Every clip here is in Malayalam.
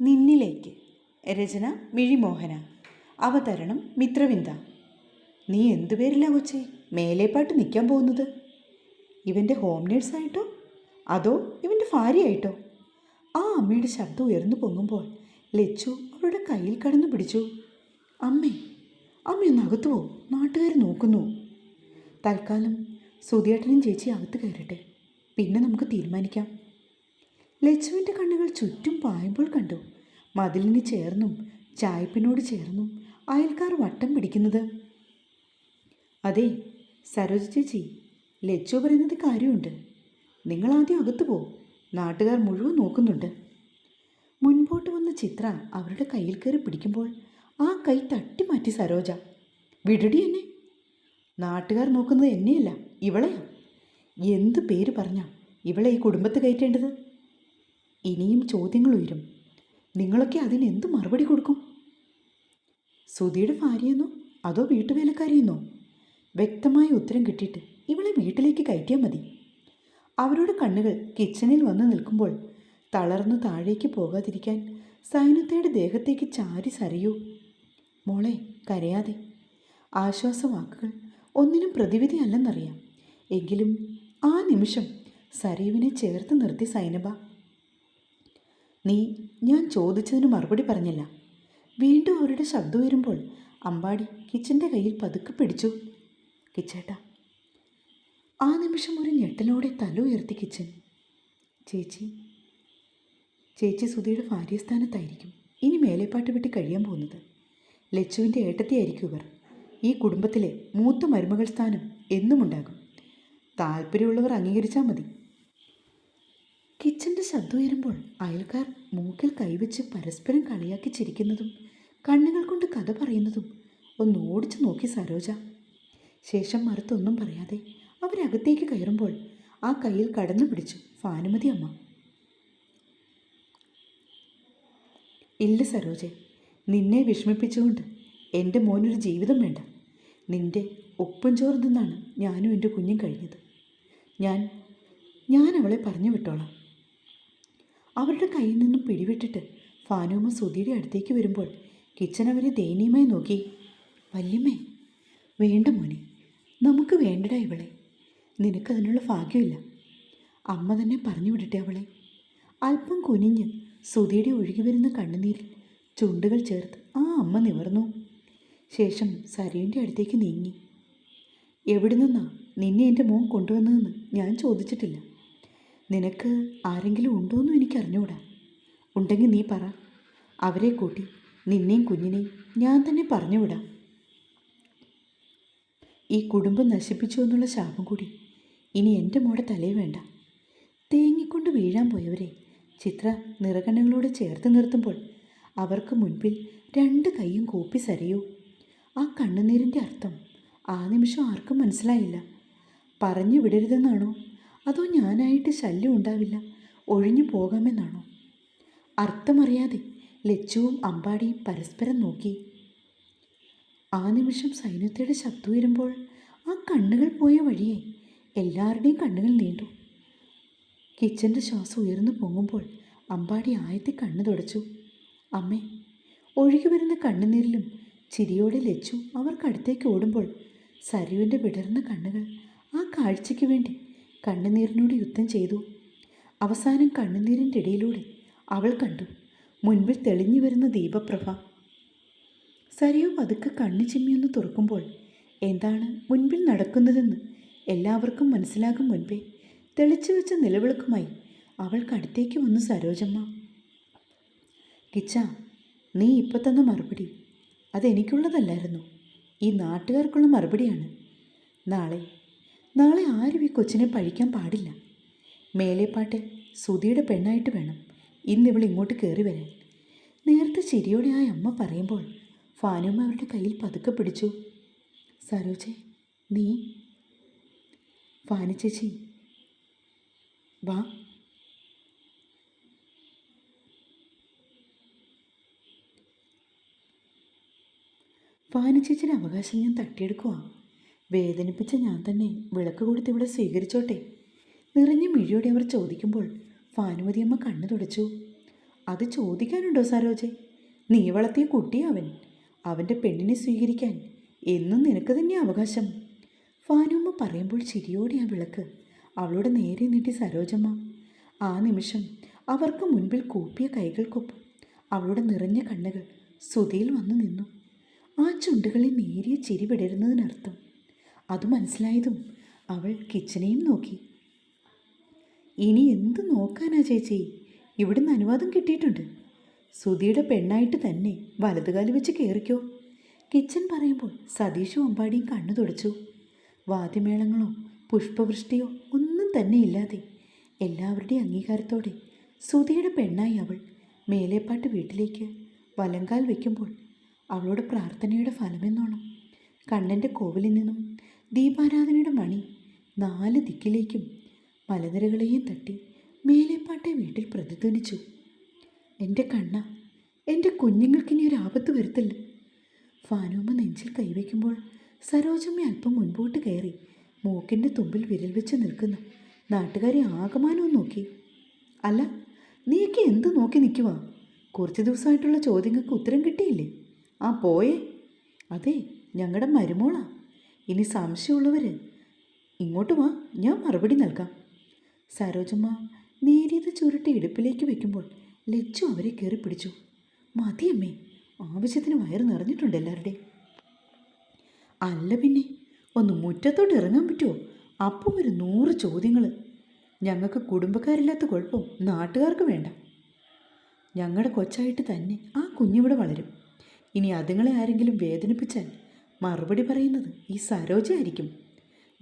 നിന്നിലേക്ക്. രചന മിഴിമോഹന. അവതരണം മിത്രവിന്ദ. നീ എന്തു പേരിലാ കൊച്ചേ? മേലേപ്പാട്ട് നിൽക്കാൻ പോകുന്നത്? ഇവന്റെ ഹോം നേഴ്സായിട്ടോ അതോ ഇവന്റെ ഭാര്യയായിട്ടോ ആ അമ്മയുടെ ശബ്ദം ഉയർന്നു പൊങ്ങുമ്പോൾ ലച്ചു അവളുടെ കയ്യിൽ കടന്നു പിടിച്ചു. അമ്മേ അമ്മയൊന്ന് അകത്തു പോ. നാട്ടുകാർ നോക്കുന്നു. തൽക്കാലം സുധിയേട്ടനും ചേച്ചി അകത്ത് കയറട്ടെ. പിന്നെ നമുക്ക് തീരുമാനിക്കാം. ലച്ചുവിന്റെ കണ്ണുകൾ ചുറ്റും പായുമ്പോൾ കണ്ടു. മതിലിന് ചേർന്നും ചായ്പിനോട് ചേർന്നും അയൽക്കാർ വട്ടം പിടിക്കുന്നത്. അതെ സരോജ ചേച്ചി ലച്ചു പറയുന്നത് കാര്യമുണ്ട്. നിങ്ങൾ ആദ്യം അകത്ത് പോ നാട്ടുകാർ മുഴുവൻ നോക്കുന്നുണ്ട്. മുൻപോട്ട് വന്ന ചിത്ര അവരുടെ കയ്യിൽ കയറി പിടിക്കുമ്പോൾ ആ കൈ തട്ടി മാറ്റി സരോജ വിടടി എന്നെ. നാട്ടുകാർ നോക്കുന്നത് എന്നെയല്ല ഇവളെയാ. എന്ത് പേര് പറഞ്ഞാ ഇവളെ ഈ കുടുംബത്ത് കയറ്റേണ്ടത്? ഇനിയും ചോദ്യങ്ങൾ ഉയരും. നിങ്ങളൊക്കെ അതിന് എന്ത് മറുപടി കൊടുക്കും? സുധിയുടെ ഭാര്യയെന്നോ അതോ വീട്ടുവേലക്കാരിയെന്നോ? വ്യക്തമായ ഉത്തരം കിട്ടിയിട്ട് ഇവളെ വീട്ടിലേക്ക് കയറ്റിയാൽ മതി. അവരുടെ കണ്ണുകൾ കിച്ചണിൽ വന്ന് നിൽക്കുമ്പോൾ തളർന്നു താഴേക്ക് പോകാതിരിക്കാൻ സൈനത്തയുടെ ദേഹത്തേക്ക് ചാരി സറിയൂ മോളെ കരയാതെ. ആശ്വാസവാക്കുകൾ ഒന്നിനും പ്രതിവിധി അല്ലെന്നറിയാം. എങ്കിലും ആ നിമിഷം സരീവിനെ ചേർത്ത് നിർത്തി സൈനബ. നീ ഞാൻ ചോദിച്ചതിന് മറുപടി പറഞ്ഞില്ല. വീണ്ടും അവരുടെ ശബ്ദം വരുമ്പോൾ അമ്പാടി കിച്ചന്റെ കയ്യിൽ പതുക്കെ പിടിച്ചു. കിച്ചേട്ട. ആ നിമിഷം ഒരു ഞെട്ടലോടെ തല ഉയർത്തി കിച്ചൻ. ചേച്ചി ചേച്ചി സുധിയുടെ ഭാര്യസ്ഥാനത്തായിരിക്കും. ഇനി മേലെപ്പാട്ട് വിട്ട് കഴിയാൻ പോകുന്നത്. ലച്ചുവിന്റെ ഏട്ടത്തെയായിരിക്കും ഇവർ. ഈ കുടുംബത്തിലെ മൂത്ത മരുമകൾ സ്ഥാനം എന്നുമുണ്ടാകും. താല്പര്യമുള്ളവർ അംഗീകരിച്ചാൽ മതി. കിച്ചന്റെ ശബ്ദം ഉയരുമ്പോൾ അയൽക്കാർ മൂക്കിൽ കൈവച്ച് പരസ്പരം കളിയാക്കി ചിരിക്കുന്നതും കണ്ണുകൾ കൊണ്ട് കഥ പറയുന്നതും ഒന്ന് ഓടിച്ചു നോക്കി സരോജ. ശേഷം മറുത്തൊന്നും പറയാതെ അവരകത്തേക്ക് കയറുമ്പോൾ ആ കയ്യിൽ കടന്നു പിടിച്ചു ഭാനുമതി അമ്മ. ഇല്ല സരോജെ നിന്നെ വിഷമിപ്പിച്ചുകൊണ്ട് എന്റെ മോനൊരു ജീവിതം വേണ്ട. നിന്റെ ഒപ്പം ചോർന്നാണ് ഞാനും എന്റെ കുഞ്ഞും കഴിഞ്ഞത്. ഞാൻ ഞാൻ അവളെ പറഞ്ഞു വിട്ടോളാം. അവരുടെ കയ്യിൽ നിന്നും പിടിവിട്ടിട്ട് ഫാനൂമ സുധിയുടെ അടുത്തേക്ക് വരുമ്പോൾ കിച്ചൻ അവരെ ദയനീയമായി നോക്കി. വല്യമ്മേ വേണ്ട മോനെ നമുക്ക് വേണ്ടടാ ഇവളെ. നിനക്കതിനുള്ള ഭാഗ്യമില്ല. അമ്മ തന്നെ പറഞ്ഞു വിടട്ടെ അവളെ. അല്പം കുനിഞ്ഞ് സുധിയുടെ ഒഴുകി വരുന്ന കണ്ണുനീരിൽ ചുണ്ടുകൾ ചേർത്ത് ആ അമ്മ നിവർന്നു. ശേഷം സരയുന്റെ അടുത്തേക്ക് നീങ്ങി. എവിടെ നിന്നാ നിന്നെ എന്റെ മോൻ കൊണ്ടുവന്നതെന്ന് ഞാൻ ചോദിച്ചിട്ടില്ല. നിനക്ക് ആരെങ്കിലും ഉണ്ടോയെന്നും എനിക്ക് അറിഞ്ഞൂടാ ഉണ്ടെങ്കിൽ നീ പറ. അവരെ കൂട്ടി നിന്നെയും കുഞ്ഞിനെയും ഞാൻ തന്നെ പറഞ്ഞുവിടാം. ഈ കുടുംബം നശിപ്പിച്ചു എന്നുള്ള ശാപം കൂടി ഇനി എന്റെ മോടെ തലേ വേണ്ട. തേങ്ങിക്കൊണ്ട് വീഴാൻ പോയവരെ ചിത്ര നിറകണ്ണങ്ങളോട് ചേർത്ത് നിർത്തുമ്പോൾ അവർക്ക് മുൻപിൽ രണ്ട് കൈയും കൂപ്പി സരയൂ. ആ കണ്ണുനീരിന്റെ അർത്ഥം ആ നിമിഷം ആർക്കും മനസ്സിലായില്ല. പറഞ്ഞു വിടരുതെന്നാണോ അതോ ഞാനായിട്ട് ശല്യം ഉണ്ടാവില്ല? ഒഴിഞ്ഞു പോകാമെന്നാണോ? അർത്ഥമറിയാതെ ലച്ചുവും അമ്പാടിയും പരസ്പരം നോക്കി. ആ നിമിഷം സൈന്യത്തയുടെ ശബ്ദം വരുമ്പോൾ ആ കണ്ണുകൾ പോയ വഴിയെ എല്ലാവരുടെയും കണ്ണുകൾ നീണ്ടു. കിച്ചന്റെ ശ്വാസം ഉയർന്നു പൊങ്ങുമ്പോൾ അമ്പാടി ആയത്തി കണ്ണു തുടച്ചു. അമ്മേ ഒഴുകി വരുന്ന കണ്ണുനീരിലും ചിരിയോടെ ലച്ചു അവർക്കടുത്തേക്ക് ഓടുമ്പോൾ സരുവിന്റെ വിടർന്ന കണ്ണുകൾ ആ കാഴ്ചയ്ക്ക് വേണ്ടി കണ്ണുനീരിനോട് യുദ്ധം ചെയ്തു. അവസാനം കണ്ണുനീരിന്റെ ഇടയിലൂടെ അവൾ കണ്ടു. മുൻപിൽ തെളിഞ്ഞു വരുന്ന ദീപപ്രഭ. സരിയു പതുക്കെ കണ്ണു ചിമ്മിയൊന്ന് തുറക്കുമ്പോൾ എന്താണ് മുൻപിൽ നടക്കുന്നതെന്ന് എല്ലാവർക്കും മനസ്സിലാകും മുൻപേ തെളിച്ചു വെച്ച നിലവിളക്കുമായി അവൾക്കടുത്തേക്ക് വന്നു സരോജമ്മ. കിച്ച നീ ഇപ്പം തന്ന മറുപടി അതെനിക്കുള്ളതല്ലായിരുന്നു. ഈ നാട്ടുകാർക്കുള്ള മറുപടിയാണ്. നാളെ നാളെ ആരും ഈ കൊച്ചിനെ പഴിക്കാൻ പാടില്ല. മേലേപ്പാട്ട് സുധിയുടെ പെണ്ണായിട്ട് വേണം. ഇന്ന് ഇവൾ ഇങ്ങോട്ട് കയറി വരാൻ. നേരത്തെ ചിരിയോടെ ആ അമ്മ പറയുമ്പോൾ ഫാനുമ്മ അവരുടെ കയ്യിൽ പതുക്കെ പിടിച്ചു. സരോജെ നീ? ഫാനു ചേച്ചി വാ. ഫാനു അവകാശം ഞാൻ തട്ടിയെടുക്കുവാ. വേദനിപ്പിച്ച ഞാൻ തന്നെ വിളക്ക് കൊടുത്ത് ഇവിടെ സ്വീകരിച്ചോട്ടെ. നിറഞ്ഞ മിഴിയോടെ അവർ ചോദിക്കുമ്പോൾ ഭാനുമതിയമ്മ കണ്ണു തുടച്ചു. അത് ചോദിക്കാനുണ്ടോ സരോജെ? നീ വളർത്തിയ കുട്ടിയവൻ അവന്റെ പെണ്ണിനെ സ്വീകരിക്കാൻ എന്നും നിനക്ക് തന്നെ അവകാശം. ഫാനുമ്മ പറയുമ്പോൾ ചിരിയോടെ ആ വിളക്ക്. അവളുടെ നേരെ നീട്ടി സരോജമ്മ. ആ നിമിഷം അവർക്ക് മുൻപിൽ കൂപ്പിയ കൈകൾക്കൊപ്പം അവളുടെ നിറഞ്ഞ കണ്ണുകൾ സുതിയിൽ വന്നു നിന്നു. ആ ചുണ്ടുകളിൽ നേരിയ ചിരി വിടരുന്നതിനർത്ഥം അത് മനസ്സിലായതും അവൾ കിച്ചനെയും നോക്കി. ഇനി എന്ത് നോക്കാനാ ചേച്ചി? ഇവിടുന്ന് അനുവാദം കിട്ടിയിട്ടുണ്ട്. സുധിയുടെ പെണ്ണായിട്ട് തന്നെ വലതുകാലി വെച്ച് കയറിക്കോ കിച്ചൻ പറയുമ്പോൾ സതീഷും അമ്പാടിയും കണ്ണു തുടച്ചു. വാദ്യമേളങ്ങളോ പുഷ്പവൃഷ്ടിയോ ഒന്നും തന്നെ ഇല്ലാതെ എല്ലാവരുടെയും അംഗീകാരത്തോടെ സുധിയുടെ പെണ്ണായി അവൾ മേലേപ്പാട്ട് വീട്ടിലേക്ക് വലങ്കാൽ വയ്ക്കുമ്പോൾ അവളുടെ പ്രാർത്ഥനയുടെ ഫലമെന്നോണം കണ്ണന്റെ കോവിലിൽ നിന്നും ദീപാരാധനയുടെ മണി നാല് ദിക്കിലേക്കും മലനിരകളെയും തട്ടി മേലേപ്പാട്ടെ വീട്ടിൽ പ്രതിധ്വനിച്ചു. എന്റെ കണ്ണ എന്റെ കുഞ്ഞുങ്ങൾക്കിനി ഒരു ആപത്ത് വരുത്തില്ല? ഫാനൂമ്മ നെഞ്ചിൽ കൈവയ്ക്കുമ്പോൾ സരോജമ്മ അല്പം മുൻപോട്ട് കയറി മൂക്കിന്റെ തുമ്പിൽ വിരൽ വെച്ച് നിൽക്കുന്ന നാട്ടുകാരെ ആകമാനവും നോക്കി. അല്ല നീയൊക്കെ എന്ത് നോക്കി നിൽക്കുവാ കുറച്ച് ദിവസമായിട്ടുള്ള ചോദ്യങ്ങൾക്ക് ഉത്തരം കിട്ടിയില്ലേ? ആ പോയേ. അതെ ഞങ്ങളുടെ മരുമോളാ. ഇനി സംശയമുള്ളവർ ഇങ്ങോട്ട് വാ ഞാൻ മറുപടി നൽകാം. സരോജമ്മ നേരിയത് ചുരുട്ടി ഇടുപ്പിലേക്ക് വെക്കുമ്പോൾ ലച്ചു അവരെ കയറി പിടിച്ചു. മതിയമ്മേ ആവശ്യത്തിന് വയറ് നിറഞ്ഞിട്ടുണ്ട് എല്ലാവരുടെയും. അല്ല പിന്നെ ഒന്ന് മുറ്റത്തോട്ട് ഇറങ്ങാൻ പറ്റുമോ? അപ്പം ഒരു നൂറ് ചോദ്യങ്ങൾ ഞങ്ങൾക്ക് കുടുംബക്കാരില്ലാത്ത കുഴപ്പം നാട്ടുകാർക്ക് വേണ്ട. ഞങ്ങളുടെ കൊച്ചായിട്ട് തന്നെ ആ കുഞ്ഞിവിടെ വളരും. ഇനി അതുങ്ങളെ ആരെങ്കിലും വേദനിപ്പിച്ചാൽ മറുപടി പറയുന്നത് ഈ സരോജയായിരിക്കും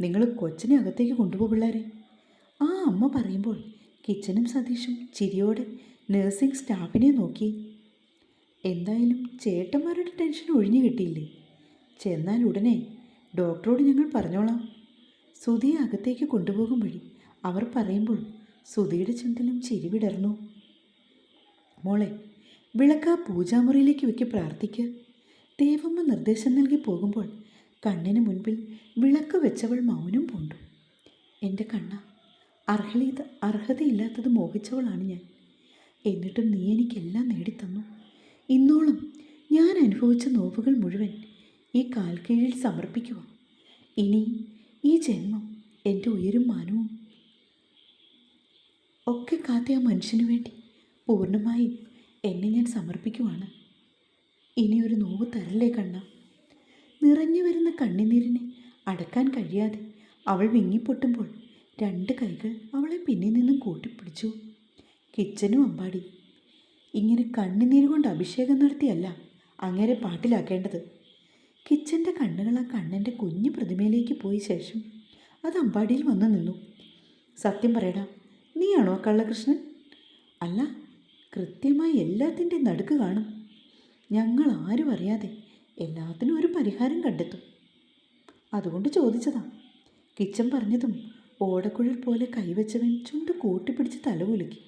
നിങ്ങൾ കൊച്ചിനെ അകത്തേക്ക് കൊണ്ടുപോ പിള്ളേരെ. ആ അമ്മ പറയുമ്പോൾ കിച്ചനും സതീഷും ചിരിയോടെ നഴ്സിംഗ് സ്റ്റാഫിനെ നോക്കി. എന്തായാലും ചേട്ടന്മാരുടെ ടെൻഷൻ ഒഴിഞ്ഞു കിട്ടിയില്ലേ? ചെന്നാൽ ഉടനെ ഡോക്ടറോട് ഞങ്ങൾ പറഞ്ഞോളാം. സുധിയെ അകത്തേക്ക് കൊണ്ടുപോകും വഴി അവർ പറയുമ്പോൾ സുധിയുടെ ചുണ്ടിലും ചിരി വിടർന്നു. മോളെ വിളക്ക് ആ പൂജാമുറിയിലേക്ക് വെക്കി പ്രാർത്ഥിക്ക്. ദേവമ്മ നിർദ്ദേശം നൽകി പോകുമ്പോൾ കണ്ണിന് മുൻപിൽ വിളക്ക് വെച്ചവൾ മൗനം പൂണ്ടു. എന്റെ കണ്ണ അർഹത അർഹതയില്ലാത്തത് മോഹിച്ചവളാണ് ഞാൻ. എന്നിട്ടും നീ എനിക്കെല്ലാം നേടിത്തന്നു. ഇന്നോളം ഞാൻ അനുഭവിച്ച നോവുകൾ മുഴുവൻ ഈ കാൽക്കീഴിൽ സമർപ്പിക്കുക. ഇനി ഈ ജന്മം എന്റെ ഉയരും മാനവും. ഒക്കെ കാത്ത ആ മനുഷ്യന് വേണ്ടി പൂർണമായും എന്നെ ഞാൻ സമർപ്പിക്കുവാണ്. ഇനി ഒരു നോവ് തരല്ലേ കണ്ണ? നിറഞ്ഞു വരുന്ന കണ്ണിനീരിനെ അടക്കാൻ കഴിയാതെ അവൾ വിങ്ങിപ്പൊട്ടുമ്പോൾ രണ്ട് കൈകൾ അവളെ പിന്നിൽ നിന്നും കൂട്ടിപ്പിടിച്ചു. കിച്ചനും അമ്പാടി. ഇങ്ങനെ കണ്ണുനീര് കൊണ്ട് അഭിഷേകം നടത്തിയല്ല അങ്ങേരെ പാട്ടിലാക്കേണ്ടത്. കിച്ചന്റെ കണ്ണുകൾ ആ കണ്ണന്റെ കുഞ്ഞു പ്രതിമയിലേക്ക് പോയ ശേഷം അത് അമ്പാടിയിൽ വന്നു നിന്നു. സത്യം പറയടാ നീയാണോ കള്ളകൃഷ്ണൻ? അല്ല കൃത്യമായി എല്ലാത്തിന്റെ നടുക്ക് കാണും. ഞങ്ങൾ ആരും അറിയാതെ എല്ലാത്തിനും ഒരു പരിഹാരം കണ്ടെത്തും. അതുകൊണ്ട് ചോദിച്ചതാ. കിച്ചൻ പറഞ്ഞതും ഓടക്കുഴൽ പോലെ കൈവച്ചവൻ ചുണ്ട് കൂട്ടിപ്പിടിച്ച് തലകുലുക്കി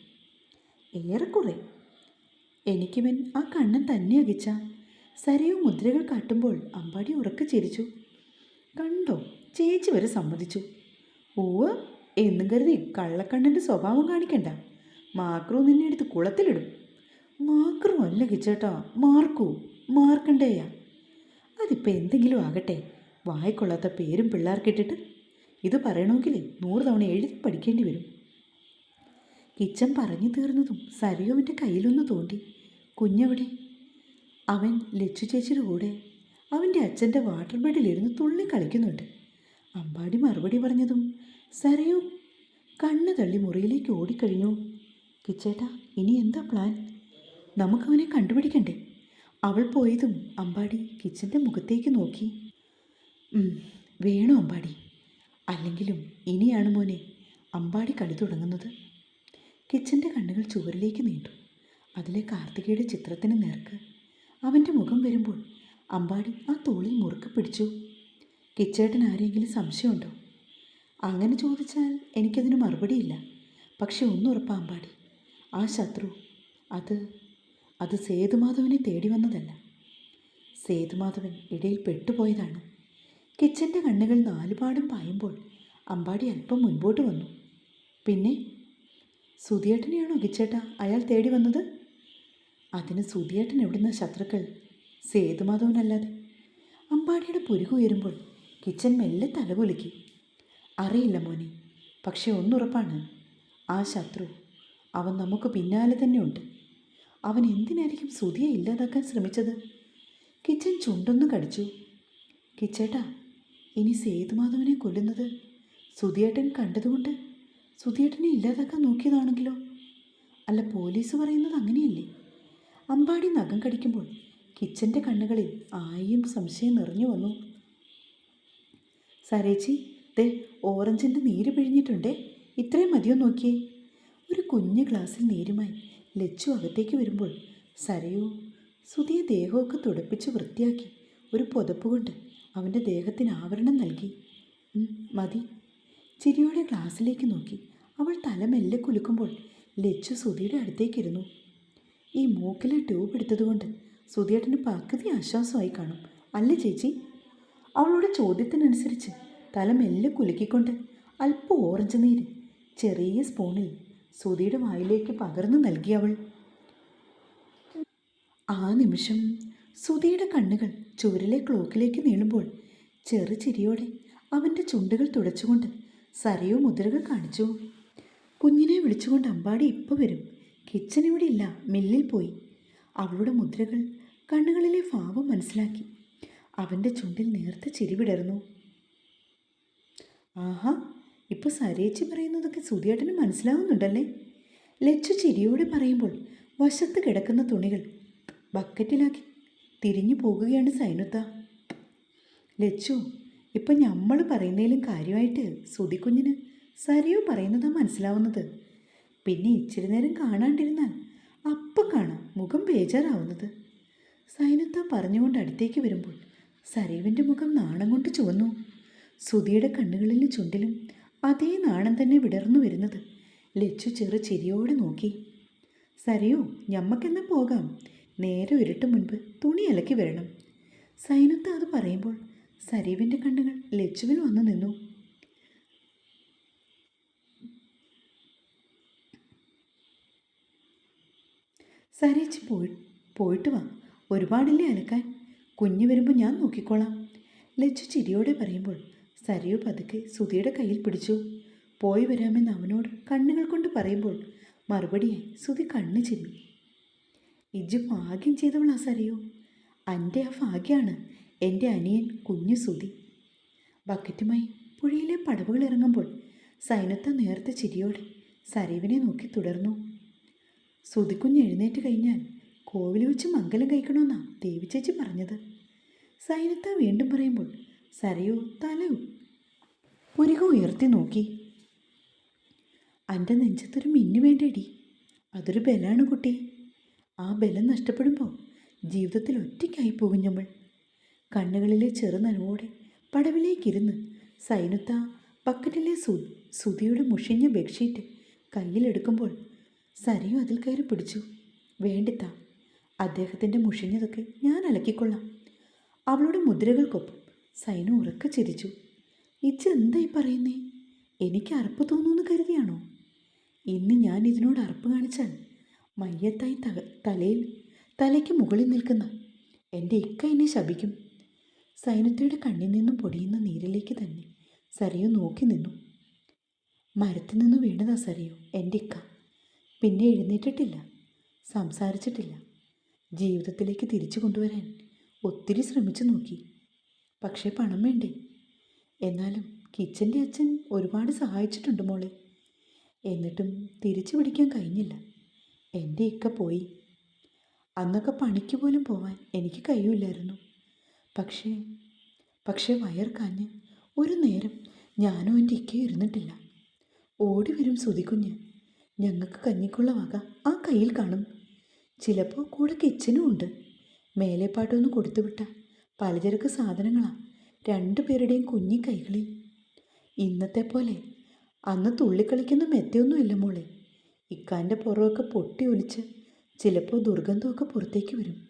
ഏറെക്കുറെ. എനിക്കിവൻ ആ കണ്ണൻ തന്നെ അകിച്ച സരയോ മുദ്രകൾ കാട്ടുമ്പോൾ അമ്പാടി ഉറക്കെ ചിരിച്ചു. കണ്ടോ? ചേച്ചി വരെ സമ്മതിച്ചു. ഓവ് എന്നും കരുതി കള്ളക്കണ്ണന്റെ സ്വഭാവം കാണിക്കണ്ട. മാക്രോ നിന്നെ എടുത്ത് കുളത്തിലിടും. മാക്രു അല്ല കിച്ചേട്ടാ മാർക്കു മാർക്കണ്ടേയാ അതിപ്പോൾ എന്തെങ്കിലും ആകട്ടെ വായിക്കൊള്ളാത്ത പേരും പിള്ളേർക്കിട്ടിട്ട് ഇത് പറയണമെങ്കിൽ നൂറ് തവണ എഴുതി പഠിക്കേണ്ടി വരും. കിച്ചൻ പറഞ്ഞു തീർന്നതും സരിയോവിന്റെ കയ്യിലൊന്ന് തോണ്ടി കുഞ്ഞവിടെ അവൻ ലച്ചു ചേച്ചിയുടെ കൂടെ അവന്റെ അച്ഛന്റെ വാട്ടർ ബെഡിലിരുന്ന് തുള്ളി കളിക്കുന്നുണ്ട്. അമ്പാടി മറുപടി പറഞ്ഞതും സരയു കണ്ണ് തള്ളി മുറിയിലേക്ക് ഓടിക്കഴിഞ്ഞു. കിച്ചേട്ടാ ഇനി എന്താ പ്ലാൻ? നമുക്കവനെ കണ്ടുപിടിക്കണ്ടേ? അവൾ പോയതും അമ്പാടി കിച്ചന്റെ മുഖത്തേക്ക് നോക്കി. വേണോ അമ്പാടി? അല്ലെങ്കിലും ഇനിയാണ് മോനെ അമ്പാടി കളി തുടങ്ങുന്നത്. കിച്ചന്റെ കണ്ണുകൾ ചുവരിലേക്ക് നീണ്ടു. അതിലെ കാർത്തികയുടെ ചിത്രത്തിന് നേർക്ക്. അവന്റെ മുഖം വരുമ്പോൾ അമ്പാടി ആ തോളിൽ മുറുക്കി പിടിച്ചു. കിച്ചേട്ടൻ ആരെങ്കിലും സംശയമുണ്ടോ? അങ്ങനെ ചോദിച്ചാൽ എനിക്കതിന് മറുപടിയില്ല. പക്ഷെ ഒന്നുറപ്പാ അമ്പാടി. ആ ശത്രു അത് അത് സേതുമാധവനെ തേടി വന്നതല്ല. സേതുമാധവൻ ഇടയിൽ പെട്ടുപോയതാണ്. കിച്ചന്റെ കണ്ണുകൾ നാലുപാടും പായുമ്പോൾ അമ്പാടി അല്പം മുൻപോട്ട് വന്നു. പിന്നെ സുധിയേട്ടനെയാണോ കിച്ചേട്ട അയാൾ തേടി വന്നത്? അതിന് സുധിയേട്ടൻ എവിടുന്ന ശത്രുക്കൾ? സേതുമാധവനല്ലാതെ. അമ്പാടിയുടെ പുരുകു ഉയരുമ്പോൾ കിച്ചൻ മെല്ലെ തലകുലുക്കി അറിയില്ല മോനെ പക്ഷെ ഒന്നുറപ്പാണ്. ആ ശത്രു അവൻ നമുക്ക് പിന്നാലെ തന്നെ ഉണ്ട്. അവൻ എന്തിനായിരിക്കും സുധിയെ ഇല്ലാതാക്കാൻ ശ്രമിച്ചത്? കിച്ചൻ ചുണ്ടൊന്ന് കടിച്ചു. കിച്ചേട്ടാ ഇനി സേതുമാധവനെ കൊല്ലുന്നത് സുധിയേട്ടൻ കണ്ടതുകൊണ്ട് സുധിയേട്ടനെ ഇല്ലാതാക്കാൻ നോക്കിയതാണെങ്കിലോ? അല്ല പോലീസ് പറയുന്നത് അങ്ങനെയല്ലേ? അമ്പാടി നഖം കടിക്കുമ്പോൾ കിച്ചന്റെ കണ്ണുകളിൽ ആയും സംശയം നിറഞ്ഞു വന്നു. സരേച്ചി ദേ ഓറഞ്ചിന്റെ നീര് പിഴിഞ്ഞിട്ടുണ്ടേ. ഇത്രയും മതിയോ നോക്കിയേ. ഒരു കുഞ്ഞു ഗ്ലാസ്സിൽ നീരുമായി ലച്ചു അകത്തേക്ക് വരുമ്പോൾ സരയു സുധിയെ ദേഹമൊക്കെ തുടപ്പിച്ച് വൃത്തിയാക്കി ഒരു പുതപ്പ് കൊണ്ട് അവന്റെ ദേഹത്തിന് ആവരണം നൽകി. "ഉം, മതി. ചിരിയോടെ ഗ്ലാസ്സിലേക്ക് നോക്കി. അവൾ തല മെല്ലെ കുലുക്കുമ്പോൾ ലച്ചു സുധിയുടെ അടുത്തേക്കിരുന്നു ഈ മൂക്കിലെ ട്യൂബ് എടുത്തതുകൊണ്ട് സുധിയേട്ടന് പകുതി ആശ്വാസമായി കാണും. അല്ലേ ചേച്ചി? അവളുടെ ചോദ്യത്തിനനുസരിച്ച് തല മെല്ലെ കുലുക്കിക്കൊണ്ട് അല്പം ഓറഞ്ച് നീര് ചെറിയ സ്പൂണിൽ സുധിയുടെ വായിലേക്ക് പകർന്നു നൽകി അവൾ. ആ നിമിഷം സുധിയുടെ കണ്ണുകൾ ചുവരിലെ ക്ലോക്കിലേക്ക് നീളുമ്പോൾ ചെറു ചിരിയോടെ അവന്റെ ചുണ്ടുകൾ തുടച്ചുകൊണ്ട് സരയോ മുദ്രകൾ കാണിച്ചു. കുഞ്ഞിനെ വിളിച്ചുകൊണ്ട് അമ്പാടി ഇപ്പോൾ വരും. കിച്ചൻ ഇവിടെ ഇല്ല. മില്ലിൽ പോയി. അവളുടെ മുദ്രകൾ കണ്ണുകളിലെ ഭാവം മനസ്സിലാക്കി. അവന്റെ ചുണ്ടിൽ നേർത്ത ചിരി വിടർന്നു. ആഹാ ഇപ്പോൾ സരേച്ചി പറയുന്നതൊക്കെ സുധിയേട്ടന് മനസ്സിലാവുന്നുണ്ടല്ലേ? ലച്ചു ചിരിയോടെ പറയുമ്പോൾ വശത്ത് കിടക്കുന്ന തുണികൾ ബക്കറ്റിലാക്കി തിരിഞ്ഞു പോകുകയാണ് സൈനുത്ത. ലച്ചു ഇപ്പം നമ്മൾ പറയുന്നതിലും കാര്യമായിട്ട് സുധിക്കുഞ്ഞിന് സരിയോ പറയുന്നതാ മനസ്സിലാവുന്നത്. പിന്നെ ഇച്ചിരി നേരം കാണാണ്ടിരുന്നാൽ അപ്പം കാണാം മുഖം ബേജാറാവുന്നത്. സൈനുത്ത പറഞ്ഞുകൊണ്ട് അടുത്തേക്ക് വരുമ്പോൾ സരീവിന്റെ മുഖം നാണം കൊണ്ട് ചുവന്നു. സുധിയുടെ കണ്ണുകളിലും ചുണ്ടിലും അതേ നാണം തന്നെ വിടർന്നു വരുന്നത്. ലച്ചു ചെറു ചിരിയോടെ നോക്കി. സരയോ ഞമ്മക്കെന്ന് പോകാം? നേരെ ഉരുട്ട് മുൻപ് തുണി അലക്കി വരണം. സൈനത്ത് അത് പറയുമ്പോൾ സരീവിന്റെ കണ്ണുകൾ ലച്ചുവിൽ വന്നു നിന്നു. സരേച്ചി പോയി പോയിട്ട് വാ. ഒരുപാടില്ലേ അലക്കാൻ കുഞ്ഞു വരുമ്പോൾ ഞാൻ നോക്കിക്കോളാം. ലച്ചു ചിരിയോടെ പറയുമ്പോൾ സരയു പതുക്കെ സുധിയുടെ കയ്യിൽ പിടിച്ചു. പോയി വരാമെന്ന് അവനോട് കണ്ണുകൾ കൊണ്ട് പറയുമ്പോൾ മറുപടിയായി സുധി കണ്ണു ചിമ്മി. ഇജ്ജ് ഭാഗ്യം ചെയ്തവളാ സരയു. എന്റെ ആ ഭാഗ്യമാണ് എന്റെ അനിയൻ കുഞ്ഞു സുധി. ബക്കറ്റുമായി പുഴയിലെ പടവുകൾ ഇറങ്ങുമ്പോൾ സൈനത്ത നേർത്ത ചിരിയോടെ സരീവിനെ നോക്കി തുടർന്നു. സുതിക്കുഞ്ഞ് എഴുന്നേറ്റ് കഴിഞ്ഞാൽ കോവിൽ വെച്ച് മംഗലം കഴിക്കണമെന്നാണ് ദേവി ചേച്ചി പറഞ്ഞത്. സൈനത്ത വീണ്ടും പറയുമ്പോൾ സരയോ തല പുരിക ഉയർത്തി നോക്കി. എന്റെ നെഞ്ചത്തൊരു മിന്നു വേണ്ടേടി. അതൊരു ബലാണ് കുട്ടി. ആ ബലം നഷ്ടപ്പെടുമ്പോൾ ജീവിതത്തിൽ ഒറ്റയ്ക്കായി പോകും നമ്മൾ കണ്ണുകളിലെ ചെറുനനവോടെ പടവിലേക്കിരുന്ന് സൈനുത്ത പക്കറ്റിലെ സു സുതിയുടെ മുഷിഞ്ഞ ബെഡ്ഷീറ്റ് കയ്യിലെടുക്കുമ്പോൾ സരിയും അതിൽ കയറി പിടിച്ചു. വേണ്ടിത്ത. അദ്ദേഹത്തിന്റെ മുഷിഞ്ഞതൊക്കെ ഞാൻ അലക്കിക്കൊള്ളാം. അവളുടെ മുദ്രകൾക്കൊപ്പം സൈനു ഉറക്കെ ചിരിച്ചു. ഇച്ച് എന്തായി പറയുന്നേ? എനിക്ക് അറപ്പ് തോന്നുമെന്ന് കരുതിയാണോ? ഇന്ന് ഞാൻ ഇതിനോട് അറപ്പ് കാണിച്ചാൽ മയ്യത്തായി തക തലയിൽ തലയ്ക്ക് മുകളിൽ നിൽക്കുന്ന എന്റെ ഇക്ക എന്നെ ശപിക്കും. സൈനത്തയുടെ കണ്ണിൽ നിന്നും പൊടിയുന്ന നീരിലേക്ക് തന്നെ സരിയു നോക്കി നിന്നു. മരത്തിൽ നിന്ന് വീണതാ സരിയു എന്റെ ഇക്ക. പിന്നെ എഴുന്നേറ്റിട്ടില്ല സംസാരിച്ചിട്ടില്ല. ജീവിതത്തിലേക്ക് തിരിച്ചു കൊണ്ടുവരാൻ ഒത്തിരി ശ്രമിച്ചു നോക്കി. പക്ഷേ പണം വേണ്ടേ? എന്നാലും കിച്ചന്റെ അച്ഛൻ ഒരുപാട് സഹായിച്ചിട്ടുണ്ട് മോളെ. എന്നിട്ടും തിരിച്ചു പിടിക്കാൻ കഴിഞ്ഞില്ല. എന്റെ ഇക്ക പോയി. അന്നൊക്കെ പണിക്ക് പോലും പോവാൻ എനിക്ക് കഴിയില്ലായിരുന്നു. പക്ഷേ പക്ഷേ വയർ കാഞ്ഞ് ഒരു നേരം ഞാനും എന്റെ ഇക്ക ഇരുന്നിട്ടില്ല. ഓടി വരും സുതിക്കുഞ്ഞ് ഞങ്ങൾക്ക് കഞ്ഞിക്കുള്ള വക ആ കയ്യിൽ കാണും. ചിലപ്പോൾ കൂടെ കിച്ചനും ഉണ്ട്. മേലെപ്പാട്ടൊന്ന് കൊടുത്തുവിട്ട പലചരക്ക് സാധനങ്ങളാ. രണ്ടു പേരുടെയും കുഞ്ഞി കൈകളിൽ. ഇന്നത്തെ പോലെ അന്ന് തുള്ളിക്കളിക്കുന്ന മെത്തയൊന്നുമില്ല മോളെ. ഇക്കാന്റെ പുറമൊക്കെ പൊട്ടി ഒലിച്ച് ചിലപ്പോൾ ദുർഗന്ധമൊക്കെ പുറത്തേക്ക് വരും.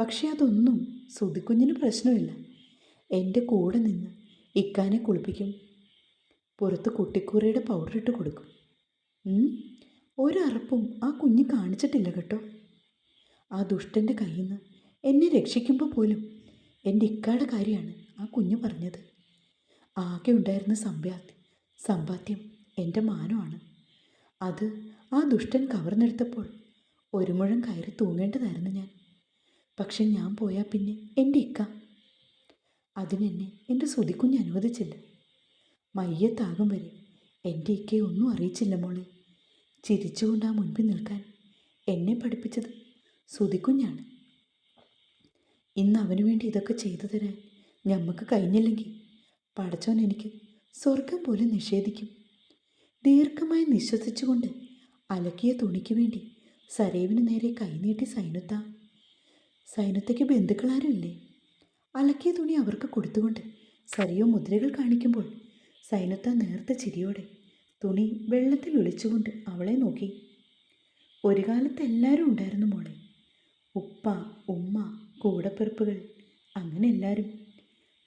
പക്ഷേ അതൊന്നും സുതിക്കുഞ്ഞിന് പ്രശ്നമില്ല. എന്റെ കൂടെ നിന്ന് ഇക്കാനെ കുളിപ്പിക്കും. പുറത്ത് കുട്ടിക്കൂറയുടെ പൗഡർ ഇട്ട് കൊടുക്കും. ഒരറപ്പും ആ കുഞ്ഞ് കാണിച്ചിട്ടില്ല കേട്ടോ. ആ ദുഷ്ടന്റെ കയ്യിൽ നിന്ന് എന്നെ രക്ഷിക്കുമ്പോൾ പോലും എന്റെ ഇക്കാടെ കാര്യമാണ് ആ കുഞ്ഞു പറഞ്ഞത്. ആകെ ഉണ്ടായിരുന്ന സമ്പാദ്യം സമ്പാദ്യം എന്റെ മാനമാണ് അത് ആ ദുഷ്ടൻ കവർന്നെടുത്തപ്പോൾ ഒരു മുഴം കയറി തൂങ്ങേണ്ടതായിരുന്നു ഞാൻ. പക്ഷെ ഞാൻ പോയാൽ പിന്നെ എന്റെ ഇക്ക. അതിനെന്നെ എന്റെ സുതിക്കുഞ്ഞ് അനുവദിച്ചില്ല. മയ്യത്താകും വരെ എന്റെ ഇക്കയെ ഒന്നും അറിയിച്ചില്ല മോളെ. ചിരിച്ചുകൊണ്ട് ആ മുൻപിൽ നിൽക്കാൻ എന്നെ പഠിപ്പിച്ചത് സുതിക്കുഞ്ഞാണ് ഇന്ന് അവന് വേണ്ടി ഇതൊക്കെ ചെയ്തു തരാൻ ഞമ്മക്ക് കഴിഞ്ഞില്ലെങ്കിൽ പടച്ചോൻ എനിക്ക് സ്വർഗം പോലും നിഷേധിക്കും. ദീർഘമായി നിശ്വസിച്ചുകൊണ്ട് അലക്കിയ തുണിക്ക് വേണ്ടി സരേവിന് നേരെ കൈനീട്ടി സൈനുത്ത സൈനുത്തയ്ക്ക് ബന്ധുക്കളാരും ഇല്ലേ? അലക്കിയ തുണി അവർക്ക് കൊടുത്തുകൊണ്ട് സരിയോ മുദ്രകൾ കാണിക്കുമ്പോൾ സൈനുത്ത നേർത്ത ചിരിയോടെ തുണി വെള്ളത്തിൽ ഒളിച്ചുകൊണ്ട് അവളെ നോക്കി. ഒരു കാലത്ത് എല്ലാവരും ഉണ്ടായിരുന്നു മോളെ. ഉപ്പ ഉമ്മ കൂടപ്പിറപ്പുകൾ അങ്ങനെ എല്ലാവരും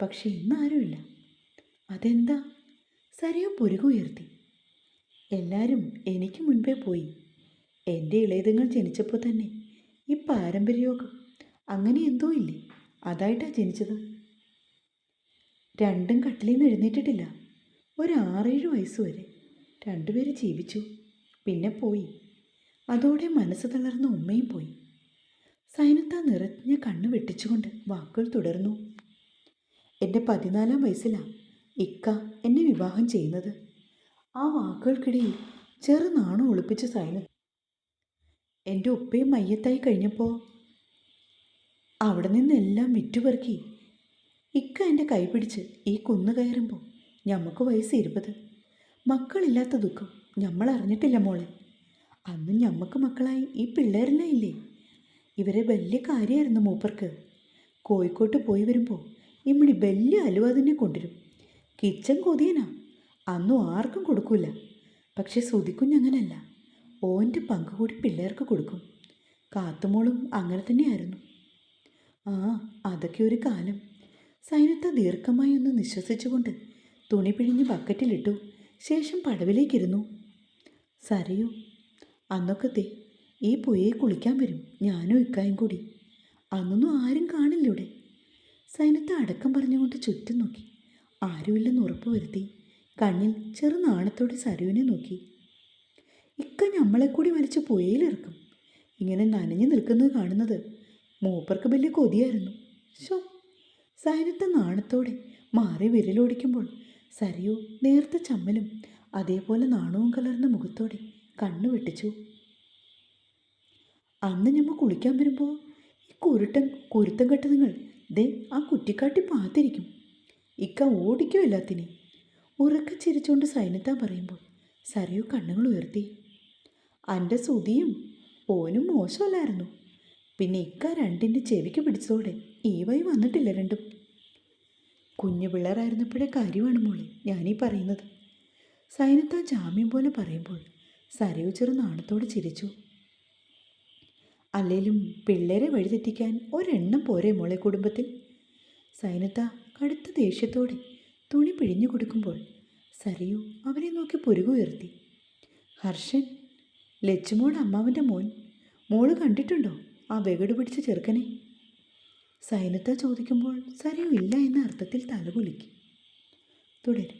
പക്ഷെ ഇന്നാരുമില്ല. അതെന്താ? സരിയോ പുരുകുയർത്തി എല്ലാവരും എനിക്ക് മുൻപേ പോയി. എന്റെ ഇളയതുങ്ങൾ ജനിച്ചപ്പോൾ തന്നെ ഈ പാരമ്പര്യയോഗം അങ്ങനെ എന്തോ ഇല്ലേ? അതായിട്ടാണ് ജനിച്ചത്. രണ്ടും കട്ടിലിൽ നിന്ന് എഴുന്നേറ്റിട്ടില്ല. ഒരു ആറേഴ് വയസ്സ് വരെ. രണ്ടുപേര് ജീവിച്ചു. പിന്നെ പോയി. അതോടെ മനസ്സ് തളർന്ന ഉമ്മയും പോയി. സൈനത്ത നിറഞ്ഞ കണ്ണ് വെട്ടിച്ചുകൊണ്ട് വാക്കുകൾ തുടർന്നു. എന്റെ പതിനാലാം വയസ്സിലാണ് ഇക്ക എന്നെ വിവാഹം ചെയ്യുന്നത്. ആ വാക്കുകൾക്കിടയിൽ ചെറു നാണം ഒളിപ്പിച്ച സൈന എന്റെ ഉപ്പയും മയ്യത്തായി കഴിഞ്ഞപ്പോൾ അവിടെ നിന്നെല്ലാം വിറ്റുപെറുക്കി. ഇക്ക എന്റെ കൈ പിടിച്ച് ഈ കുന്നു കയറുമ്പോൾ ഞമ്മക്ക് വയസ്സ് ഇരുപത്. മക്കളില്ലാത്ത ദുഃഖം ഞമ്മൾ അറിഞ്ഞിട്ടില്ല മോളെ. അന്ന് ഞമ്മക്ക് മക്കളായി ഈ പിള്ളേരെല്ലാം ഇല്ലേ? ഇവരെ വലിയ കാര്യമായിരുന്നു മൂപ്പർക്ക്. കോഴിക്കോട്ട് പോയി വരുമ്പോൾ ഇമ്മണി വലിയ അലുവ തന്നെ കൊണ്ടുവരും. കിച്ചൻ കൊതിയനാ. അന്നും ആർക്കും കൊടുക്കൂല. പക്ഷെ സുതിക്കുഞ്ഞങ്ങനല്ല ഓന്റെ പങ്ക് കൂടി പിള്ളേർക്ക് കൊടുക്കും. കാത്തുമോളും അങ്ങനെ തന്നെയായിരുന്നു. ആ അതൊക്കെ ഒരു കാലം. സൈനത്ത ദീർഘമായി ഒന്ന് നിശ്വസിച്ചുകൊണ്ട് തുണി പിഴിഞ്ഞ് ബക്കറ്റിലിട്ടു ശേഷം പടവിലേക്കിരുന്നു. സരയോ അന്നൊക്കെ ഈ പുഴയിൽ കുളിക്കാൻ വരും. ഞാനും ഇക്കായും കൂടി. അന്നൊന്നും ആരും കാണില്ല ഇവിടെ സൈനത്തെ അടക്കം പറഞ്ഞുകൊണ്ട് ചുറ്റും നോക്കി. ആരുമില്ലെന്ന് ഉറപ്പ് വരുത്തി. കണ്ണിൽ ചെറു നാണത്തോടെ സരുവിനെ നോക്കി. ഇക്ക ഞമ്മളെ കൂടി വലിച്ച് പുഴയിലിറക്കും. ഇങ്ങനെ നനഞ്ഞു നിൽക്കുന്നത് കാണുന്നത് മൂപ്പർക്ക് വലിയ കൊതിയായിരുന്നു. ഷോ സൈന്യത്തെ നാണത്തോടെ മാറി വിരലോടിക്കുമ്പോൾ സരിയോ നേർത്ത ചമ്മലും അതേപോലെ നാണവും കലർന്ന മുഖത്തോടെ കണ്ണു വെട്ടിച്ചു. അന്ന് ഞമ്മ കുളിക്കാൻ വരുമ്പോൾ ഈ കുരുട്ടൻ കുരുത്തം കെട്ട നിങ്ങൾ ദേ ആ കുറ്റിക്കാട്ടി പാത്തിരിക്കും. ഇക്ക ഓടിക്കും എല്ലാത്തിനെ. ഉറക്കെ ചിരിച്ചുകൊണ്ട് സൈന്യത്താൻ പറയുമ്പോൾ സരയു കണ്ണുകൾ ഉയർത്തി. എന്റെ സുതിയും ഓനും മോശമല്ലായിരുന്നു. പിന്നെ ഇക്ക രണ്ടിന്റെ ചെവിക്ക് പിടിച്ചതോടെ ഈ വഴി വന്നിട്ടില്ല രണ്ടും. കുഞ്ഞു പിള്ളേരായിരുന്നപ്പോഴേ കാര്യമാണ് മോളെ ഞാനീ പറയുന്നത്. സൈനത്താൻ ജാമ്യം പോലെ പറയുമ്പോൾ സരയു ചെറു നാണത്തോടെ ചിരിച്ചു. അല്ലേലും പിള്ളേരെ വഴിതെറ്റിക്കാൻ ഒരെണ്ണം പോരെ മോളെ കുടുംബത്തിൽ. സൈനത്ത കടുത്ത ദേഷ്യത്തോടെ തുണി പിഴിഞ്ഞു കൊടുക്കുമ്പോൾ സരിയു അവനെ നോക്കി പുരുകുയർത്തി ഹർഷൻ ലച്ചുമോൾ അമ്മാവന്റെ മോൻ മോൾ കണ്ടിട്ടുണ്ടോ ആ വെകട് പിടിച്ച ചെറുക്കനെ? സൈനത്ത ചോദിക്കുമ്പോൾ സരിയു ഇല്ല എന്ന അർത്ഥത്തിൽ തലകുലുക്കി. തുടരും.